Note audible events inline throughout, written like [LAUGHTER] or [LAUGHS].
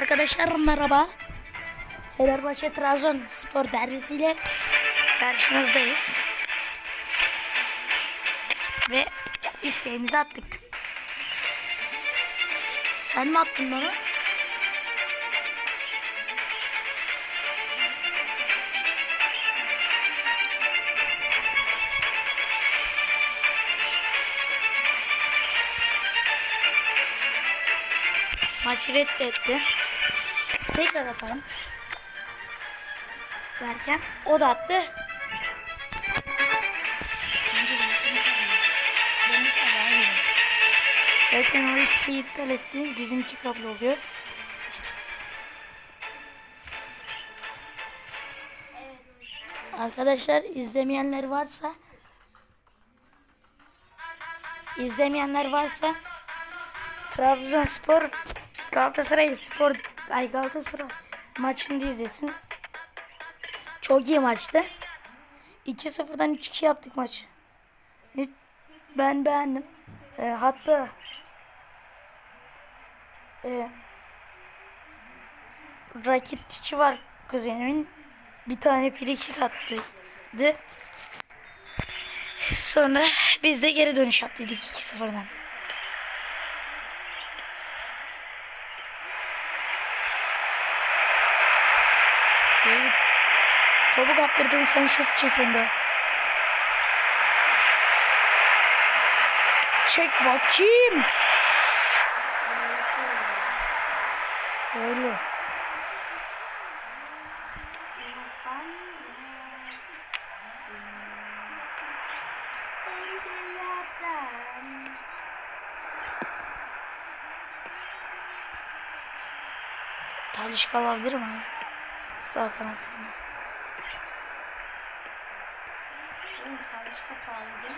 Arkadaşlar merhaba. Fenerbahçe Trabzon spor derbisiyle karşınızdayız. Ve isteğimizi attık. Sen mi attın bana? Maçı reddetti. Tekrar atalım. Derken o da attı. Derken o isteği iptal etti. Bizimki kablo oluyor. Arkadaşlar izlemeyenler varsa izlemeyenler varsa Trabzonspor Galatasaray Spor ay Galatasaray maçını izlesin. Çok iyi maçtı. 2-0'dan 3-2 yaptık maç. Ben beğendim. E, hatta e, Rakitic'i var kuzenimin. Bir tane frikik attıydı. Sonra biz de geri dönüş yaptıydık 2-0'dan. Topu kaptırdın sen şut çekinde. Çek bakayım. Öyle. Talişka alabilirim abi. Sağ kanatlarına. Değil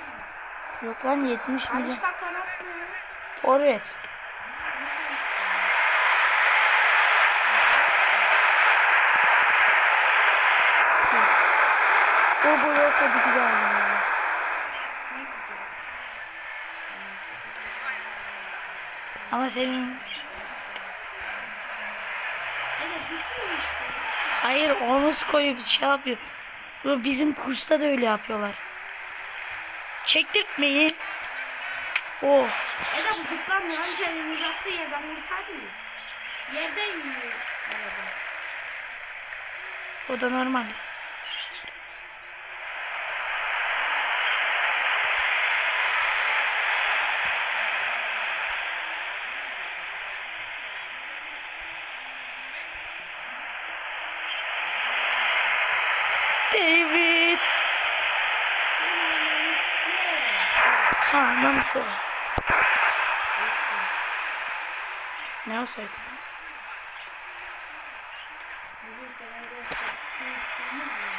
mi? Yok lan 70 milyon. Kanat mı? Forvet. O gol güzel olurdu. Ne güzel. Ama senin hayır omuz koyup şey yapıyor. Bizim kursta da öyle yapıyorlar. Çektirtmeyin. Oh. Ya da bu zıplamıyor. Anca elini uzattığı yerden kurtardı. Yerden yiyor. O da normal. David. Mı sıra? Ne olsaydı be? Bugün Fenerbahçe konuştuğumuz ya.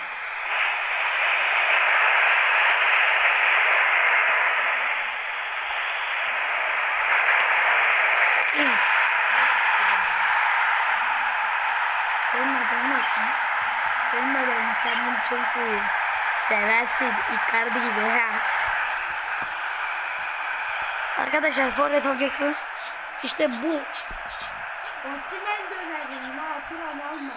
Üf. Senin adını unutma. Senin adını sen bunu çok seviyorsun. Seversin. Icardi gibi ha. Arkadaşlar forvet alacaksınız. İşte bu. Osimhen de önerdim. Turan alma.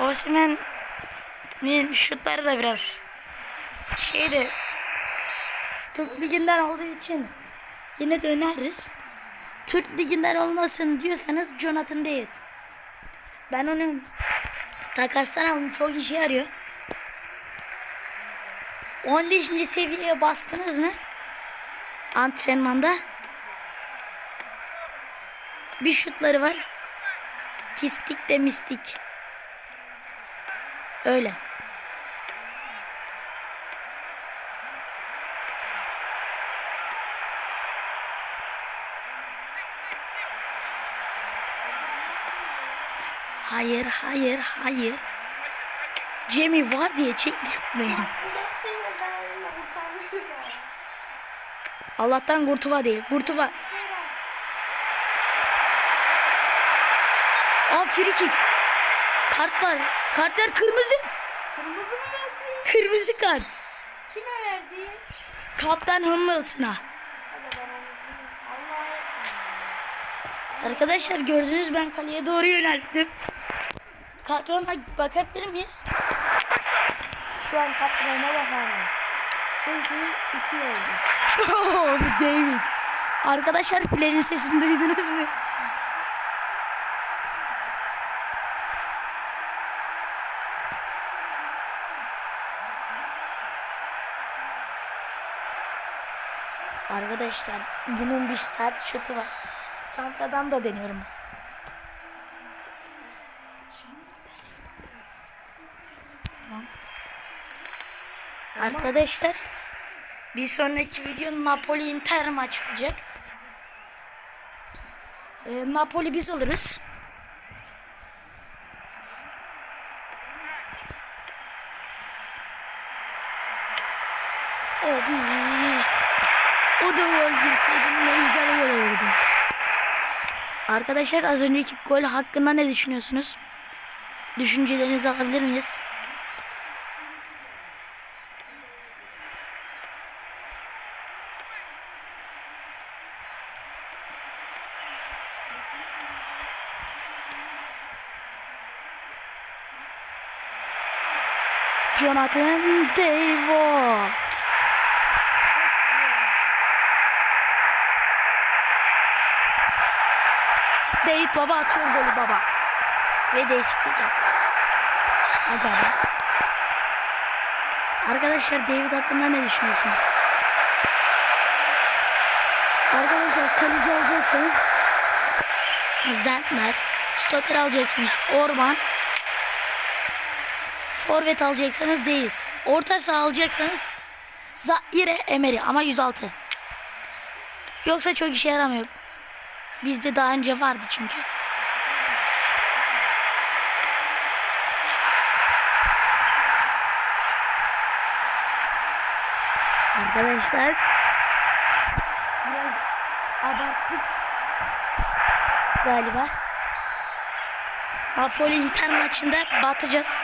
Osimhen'in şutları da biraz şeydi. Türk Ligi'nden olduğu için yine de öneririz. Türk Ligi'nden olmasın diyorsanız Jonathan David. Ben onu takastan aldım. Çok işe yarıyor. 15. seviyeye bastınız mı? Antrenmanda. Bir şutları var. Pislik de mistik. Öyle. Hayır, hayır, hayır. Cemil var diye çektirmeyin. Allah'tan Kurtuva değil. Kurtuva. Aa free kick. Kart var. Kartlar kırmızı. Kırmızı mı verdi? Kırmızı kart. Kime verdi? Kaptan Hummels'ına. Arkadaşlar gördünüz ben kaleye doğru yönelttim. Kadrona bakabilir miyiz? Şu an patrona bakalım. Çünkü iki oldu. Oo, [LAUGHS] bu David. Arkadaşlar filenin sesini duydunuz mu? Arkadaşlar bunun bir sert şutu var. Santradan da deniyorum ben. Tamam. Arkadaşlar bir sonraki video Napoli Inter maç olacak. Ee, Napoli biz alırız. Abi. O da gol girseydi ne güzel gol olurdu. Arkadaşlar az önceki gol hakkında ne düşünüyorsunuz? Düşüncelerinizi alabilir miyiz? Jonathan Devo. David baba atıyor golü baba. Ve değişiklik yap. Hadi abi. Arkadaşlar David hakkında ne düşünüyorsunuz? Arkadaşlar kaleci alacaksınız. Zentner. Stoper alacaksınız. Orban. Forvet alacaksanız David. Orta saha alacaksanız Zaire Emery ama 106. Yoksa çok işe yaramıyor. Bizde daha önce vardı çünkü. Arkadaşlar biraz abarttık galiba. Napoli Inter maçında batacağız.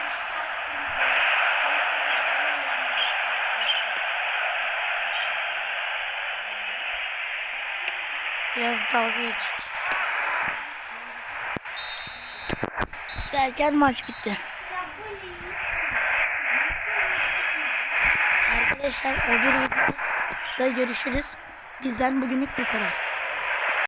Biraz dalga geçtik. Derken maç bitti. Arkadaşlar öbür videoda görüşürüz. Bizden bugünlük bu kadar.